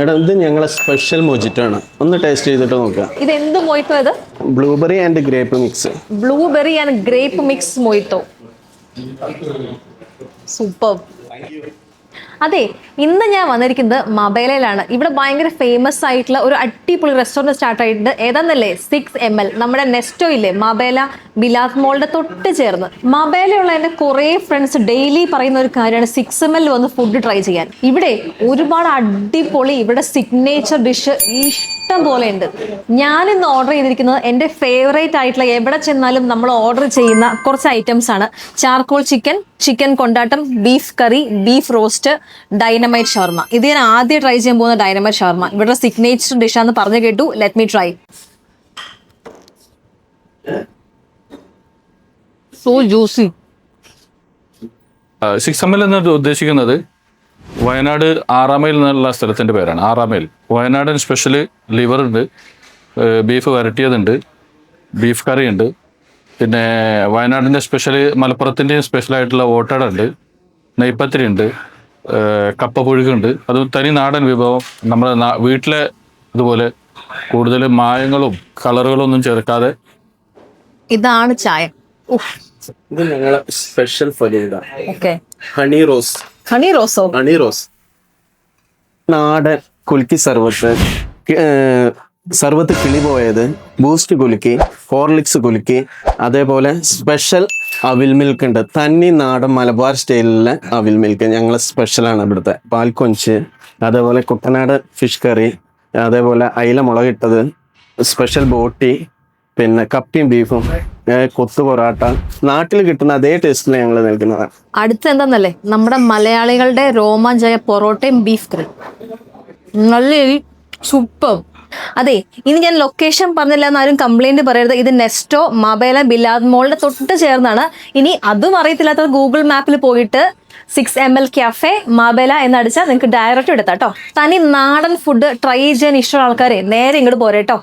എടാ ഇത് ഞങ്ങളെ സ്പെഷ്യൽ മോജിറ്റാണ് ഒന്ന് ടേസ്റ്റ് ചെയ്തിട്ട് നോക്കാം. ഇത് എന്ത് മൊയ്ത്തോ ഇത് blueberry and grape mix blueberry and grape mix mojito super അതെ ഇന്ന് ഞാൻ വന്നിരിക്കുന്നത് മബേലയിലാണ്. ഇവിടെ ഭയങ്കര ഫേമസ് ആയിട്ടുള്ള ഒരു അടിപൊളി റെസ്റ്റോറന്റ് സ്റ്റാർട്ട് ആയിട്ടുണ്ട്. ഏതാന്നല്ലേ? സിക്സ് എം എൽ നമ്മുടെ നെസ്റ്റോ ഇല്ലേ? മബേല ബിലാസ് മോളുടെ തൊട്ട് ചേർന്ന്. മബേലയുള്ള എന്റെ കുറേ ഫ്രണ്ട്സ് ഡെയിലി പറയുന്ന ഒരു കാര്യമാണ് സിക്സ് എം എൽ വന്ന് ഫുഡ് ട്രൈ ചെയ്യാൻ. ഇവിടെ ഒരുപാട് അടിപൊളി ഇവിടെ സിഗ്നേച്ചർ ഡിഷ് ഇഷ്ടം പോലെ ഉണ്ട് ഞാൻ ഇന്ന് ഓർഡർ ചെയ്തിരിക്കുന്നത് എന്റെ ഫേവറേറ്റ് ആയിട്ടുള്ള എവിടെ ചെന്നാലും നമ്മൾ ഓർഡർ ചെയ്യുന്ന കുറച്ച് ഐറ്റംസ് ആണ്. ചാർക്കോൾ ചിക്കൻ ചിക്കൻ കൊണ്ടാട്ടം beef curry beef roast dynamite ഷവർമ. ഇത് ഞാൻ ആദ്യം ട്രൈ ചെയ്യാൻ പോകുന്ന ഡൈനമൈറ്റ് ഷവർമ. ഇവിടെ സിഗ്നേച്ചർ ഡിഷാന്ന് പറഞ്ഞു കേട്ടു. Let me try so juicy six M L ഉദ്ദേശിക്കുന്നത്? വയനാട് ആറാമയിൽ എന്നുള്ള സ്ഥലത്തിന്റെ പേരാണ്. ആറാമയിൽ വയനാടൻ സ്പെഷ്യൽ ലിവർ ഉണ്ട്. ബീഫ് വരട്ടിയതുണ്ട്. ബീഫ് കറി ഉണ്ട് പിന്നെ വയനാടിന്റെ സ്പെഷ്യൽ മലപ്പുറത്തിന്റെയും സ്പെഷ്യലായിട്ടുള്ള ഓട്ടട ഉണ്ട്. നെയ്പ്പത്തിരി ഉണ്ട്. കപ്പ പുഴുക്കുണ്ട് അത് തനി നാടൻ വിഭവം. നമ്മുടെ നാ- വീട്ടിലെ ഇതുപോലെ കൂടുതൽ മായങ്ങളും കളറുകളും ഒന്നും ചേർക്കാതെ ഇതാണ് ചായ. ഇത് ഞങ്ങളെ special falooda honey rose honey റോസോ honey rose നാടൻ കുലുക്കി സർവത്ത് സർവത്ത് കിളി പോയത് ബൂസ്റ്റ് കുലുക്കി ഫോർലിക്സ് കുലുക്കി അതേപോലെ സ്പെഷ്യൽ അവിൽ മിൽക്ക് ഉണ്ട്. തന്നി നാടൻ മലബാർ സ്റ്റൈലിലെ അവിൽ മിൽക്ക് ഞങ്ങളെ സ്പെഷ്യലാണ് ഇവിടുത്തെ. പാൽ കൊഞ്ച് അതേപോലെ കുട്ടനാട് ഫിഷ് കറി അതേപോലെ അയില മുളകിട്ടത് സ്പെഷ്യൽ ബോട്ടി പിന്നെ കപ്പിയും ബീഫും കൊത്തു പൊറാട്ട. നാട്ടിൽ കിട്ടുന്ന അതേ ടേസ്റ്റിൽ ഞങ്ങൾ നിൽക്കുന്നതാണ് അടുത്ത എന്താന്നല്ലേ? നമ്മുടെ മലയാളികളുടെ രോമാഞ്ചായ പൊറോട്ടയും ബീഫ് കറി നല്ല സൂപ്പർ അതെ ഇനി ഞാൻ ലൊക്കേഷൻ പറഞ്ഞില്ല എന്നാലും കംപ്ലൈന്റ് പറയരുത്. ഇത് നെസ്റ്റോ മബേല ബിലാദ് മോളിന്റെ തൊട്ട് ചേർന്നാണ്. ഇനി അതും അറിയത്തില്ലാത്ത ഗൂഗിൾ മാപ്പിൽ പോയിട്ട് six M L cafe Mabela എന്നടിച്ചാൽ നിങ്ങൾക്ക് ഡയറക്റ്റ് എടുത്താട്ടോ തനി നാടൻ ഫുഡ് ട്രൈ ചെയ്യാൻ ഇഷ്ടമുള്ള ആൾക്കാരെ നേരെ ഇങ്ങോട്ട് പോരേട്ടോ